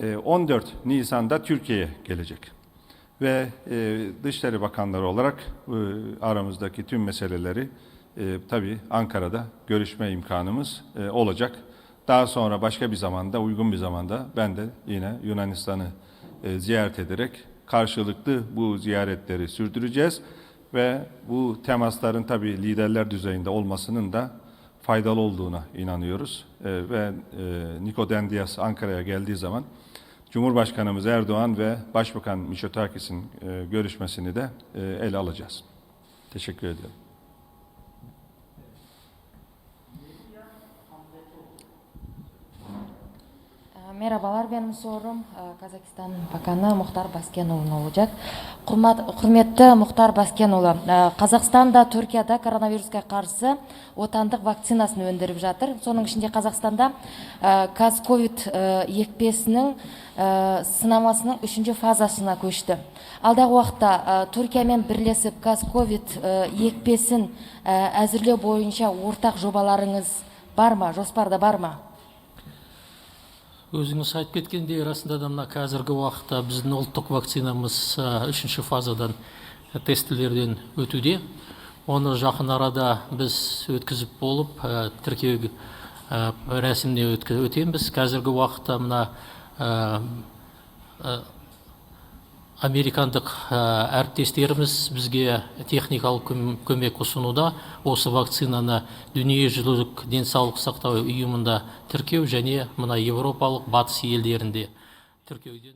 e, 14 Nisan'da Türkiye'ye gelecek. Ve e, Dışişleri Bakanları olarak e, aramızdaki tüm meseleleri e, tabii Ankara'da görüşme imkanımız olacak. Daha sonra başka bir zamanda, uygun bir zamanda ben de yine Yunanistan'ı ziyaret ederek karşılıklı bu ziyaretleri sürdüreceğiz ve bu temasların tabii liderler düzeyinde olmasının da faydalı olduğuna inanıyoruz. E, ve e, Niko Dendias Ankara'ya geldiği zaman Cumhurbaşkanımız Erdoğan ve Başbakan Mitsotakis'in e, görüşmesini de e, ele alacağız. Teşekkür ediyorum. Merhabalar, benim sorum Kazakistan Bakanı Muhtar Баскенұлына olacak. Құрметті Мұхтар Баскенұлы, э, Қазақстан да Түркияда коронавирусқа қарсы отандық вакцинасын өндіріп жатыр. Соның ішінде Қазақстанда қазковид екпесінің сынамасының үшінші фазасына көшті. Алдағы уақытта Түркиямен бірлесіп қазковид екпесін әзірлеу бойынша ортақ жобаларыңыз бар ма, жоспарда бар ма? Өзіңіз айтып кеткендей расында да мына қазіргі уақытта біздің ұлттық вакцинамыз үшінші фазадан тестілерден өтуде. Оны жақын арада біз өткізіп болып ә, тіркеу ә, рәсіміне өтеміз. Қазіргі уақытта мына американдық ә, әріптестеріміз бізге техникалық көм- көмек ұсынуда. Осы вакцинаны дүниежүзілік денсаулық сақтау ұйымында тіркеу және мына еуропалық батыс елдерінде тіркеуден